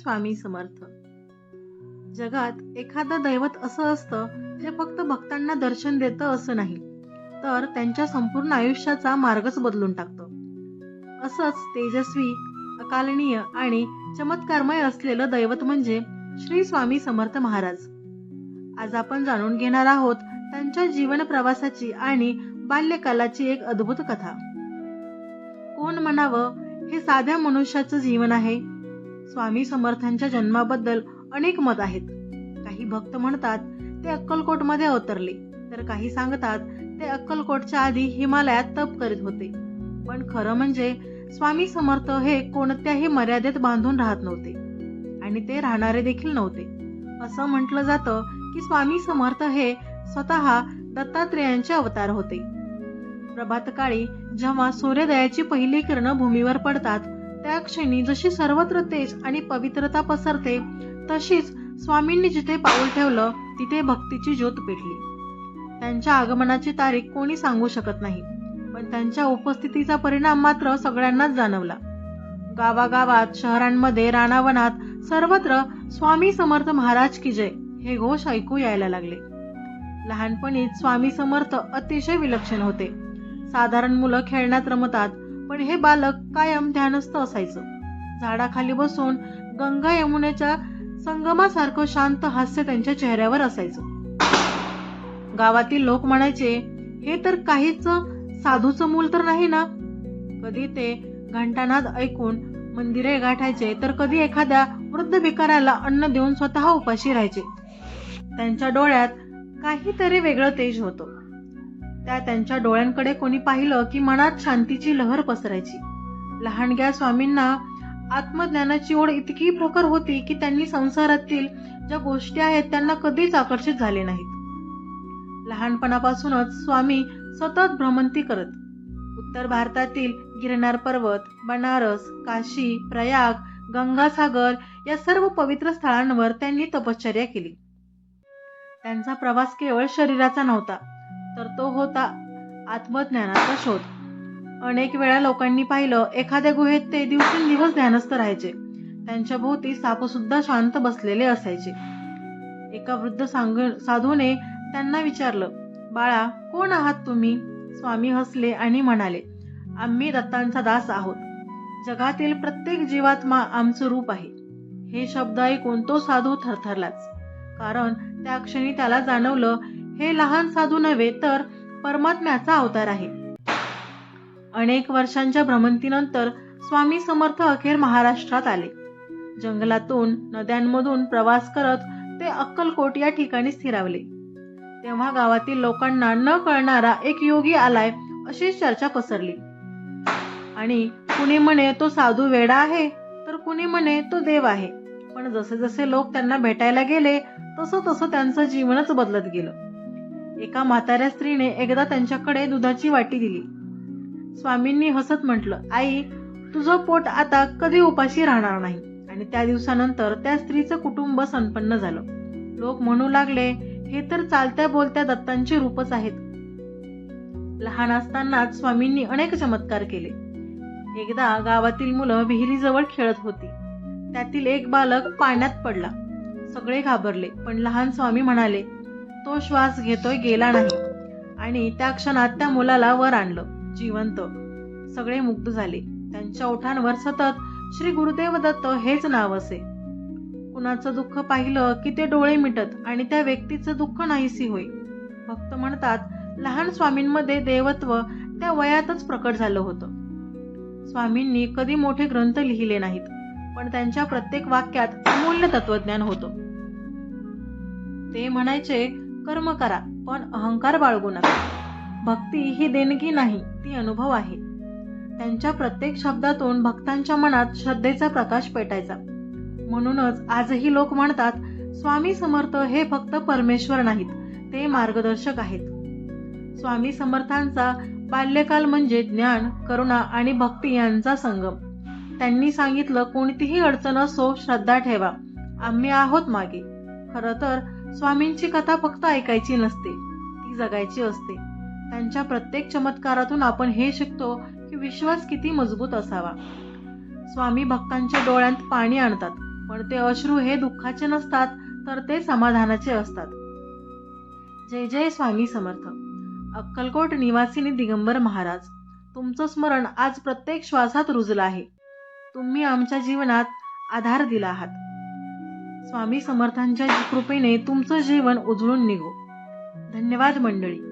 स्वामी समर्थ. जगात एखादं दैवत असं असतं जे फक्त भक्तांना दर्शन देतं असं नाही तर त्यांच्या संपूर्ण आयुष्याचा मार्गच बदलून टाकतं. असंच तेजस्वी अकालनीय आणि चमत्कारमय असलेलं दैवत म्हणजे श्री स्वामी समर्थ महाराज. आज आपण जाणून घेणार आहोत त्यांच्या जीवन प्रवासाची आणि बाल्यकालाची एक अद्भुत कथा. कोण म्हणावं हे साध्या मनुष्याचं जीवन आहे स्वामी समर्थांच्या जन्माबद्दल अनेक मत आहेत. काही भक्त म्हणतात ते अक्कलकोटमध्ये अवतरले. तर काही सांगतात ते अक्कलकोटच्या आधी हिमालयात तप करीत होते. पण खरं म्हणजे स्वामी समर्थ हे कोणत्याही मर्यादेत बांधून राहत नव्हते. आणि ते राहणारे देखील नव्हते. असं म्हटलं जातं की स्वामी समर्थ हे स्वतः दत्तात्रेयांचे अवतार होते. प्रभातकाळी जेव्हा सूर्योदयाची पहिली किरण भूमीवर पडतात त्या क्षणी जशी सर्वत्र तेज आणि पवित्रता पसरते तशीच स्वामींनी जिथे पाऊल ठेवलं तिथे भक्तीची ज्योत पेटली. त्यांच्या आगमनाची तारीख कोणी सांगू शकत नाही पण त्यांच्या उपस्थितीचा परिणाम मात्र सगळ्यांनाच जाणवला. गावागावात शहरांमध्ये राणावनात सर्वत्र स्वामी समर्थ महाराज की जय हे घोष ऐकू यायला लागले. लहानपणीच स्वामी समर्थ अतिशय विलक्षण होते. साधारण मुलं खेळण्यात रमतात पण हे बालक कायम ध्यानस्थ असायचं. झाडाखाली बसून गंगा यमुनेच्या संगमासारखं शांत हास्य त्यांच्या चेहऱ्यावर असायचं. गावातील लोक म्हणायचे हे तर काहीच साधूचं मूल तर नाही ना? कधी ते घंटानाद ऐकून मंदिरे गाठायचे तर कधी एखाद्या वृद्ध भिकाऱ्याला अन्न देऊन स्वतः उपाशी राहायचे. त्यांच्या डोळ्यात काहीतरी वेगळं तेज होतं. त्या त्यांच्या डोळ्यांकडे कोणी पाहिलं की मनात शांतीची लहर पसरायची. लहानग्या स्वामींना आत्मज्ञानाची ओढ इतकी प्रखर होती की त्यांनी संसारातील ज्या गोष्टी आहेत त्यांना कधीच आकर्षित झाले नाहीत. लहानपणापासूनच स्वामी सतत भ्रमंती करत. उत्तर भारतातील गिरनार पर्वत बनारस काशी प्रयाग गंगासागर या सर्व पवित्र स्थळांवर त्यांनी तपश्चर्या केली. त्यांचा प्रवास केवळ शरीराचा नव्हता तर तो होता आत्मज्ञानाचा शोध. अनेक वेळा लोकांनी पाहिलं एखाद्या गुहेत ते दिवसेंदिवस ध्यानस्थ राहायचे. त्यांच्या भोवती साप सुद्धा शांत बसलेले असायचे. एका वृद्ध सांग साधूने त्यांना विचारलं बाळा कोण आहात तुम्ही? स्वामी हसले आणि म्हणाले आम्ही दत्तांचा दास आहोत. जगातील प्रत्येक जीवात्मा आमचं रूप आहे. हे शब्द ऐकून तो साधू थरथरलाच. कारण त्या क्षणी त्याला जाणवलं हे लहान साधू नव्हे तर परमात्म्याचा अवतार आहे. अनेक वर्षांच्या भ्रमंतीनंतर स्वामी समर्थ अखेर महाराष्ट्रात आले. जंगलातून नद्यांमधून प्रवास करत ते अक्कलकोट या ठिकाणी स्थिरावले. तेव्हा गावातील लोकांना न कळणारा एक योगी आलाय अशी चर्चा पसरली. आणि कुणी म्हणे तो साधू वेडा आहे तर कुणी म्हणे तो देव आहे. पण जसे जसे लोक त्यांना भेटायला गेले तसं तसं त्यांचं जीवनच बदलत गेलं. एका म्हाताऱ्या स्त्रीने एकदा त्यांच्याकडे दुधाची वाटी दिली. स्वामींनी हसत म्हटलं आई तुझं पोट आता कधी उपाशी राहणार नाही. आणि त्या दिवसानंतर त्या स्त्रीचं कुटुंब संपन्न झालं. लोक म्हणू लागले हे तर चालत्या बोलत्या दत्तांचे रूपच आहेत. लहान असतानाच स्वामींनी अनेक चमत्कार केले. एकदा गावातील मुलं विहिरीजवळ खेळत होती. त्यातील एक बालक पाण्यात पडला. सगळे घाबरले पण लहान स्वामी म्हणाले तो श्वास घेतोय गेला नाही. आणि त्या क्षणात त्या मुलाला वर आणलं जिवंत. सगळे मुग्ध झाले. त्यांच्या ओठांवर सतत श्री गुरुदेव दत्त हेच नाव असे. कुणाचं दुःख पाहिलं की ते डोळे मिटत आणि त्या व्यक्तीचं दुःख नाहीसी होई भक्त म्हणतात लहान स्वामींमध्ये देवत्व त्या वयातच प्रकट झालं होतं. स्वामींनी कधी मोठे ग्रंथ लिहिले नाहीत पण त्यांच्या प्रत्येक वाक्यात अमूल्य तत्वज्ञान होतं. ते म्हणायचे कर्म करा पण अहंकार बाळगू नका. भक्ती ही देणगी नाही ती अनुभव आहे. त्यांच्या प्रत्येक शब्दातून भक्तांच्या मनात श्रद्धेचा प्रकाश पेटायचा. म्हणूनच आजही लोक म्हणतात स्वामी समर्थ हे फक्त परमेश्वर नाहीत ते मार्गदर्शक आहेत. स्वामी समर्थांचा बाल्यकाल म्हणजे ज्ञान करुणा आणि भक्ती यांचा संगम. त्यांनी सांगितलं कोणतीही अडचण असो श्रद्धा ठेवा. आम्ही आहोत मागे. खर तर स्वामींची कथा फक्त ऐकायची नसते ती जगायची असते. त्यांच्या प्रत्येक चमत्कारातून आपण हे शिकतो की विश्वास किती मजबूत असावा. स्वामी भक्तांच्या डोळ्यात पाणी आणतात पण ते अश्रू हे दुःखाचे नसतात तर ते समाधानाचे असतात. जय जय स्वामी समर्थ. अक्कलकोट निवासिनी दिगंबर महाराज तुमचं स्मरण आज प्रत्येक श्वासात रुजलं आहे. तुम्ही आमच्या जीवनात आधार दिला आहात. स्वामी समर्थांच्या कृपेने तुमचं जीवन उजळून निघो. धन्यवाद मंडळी.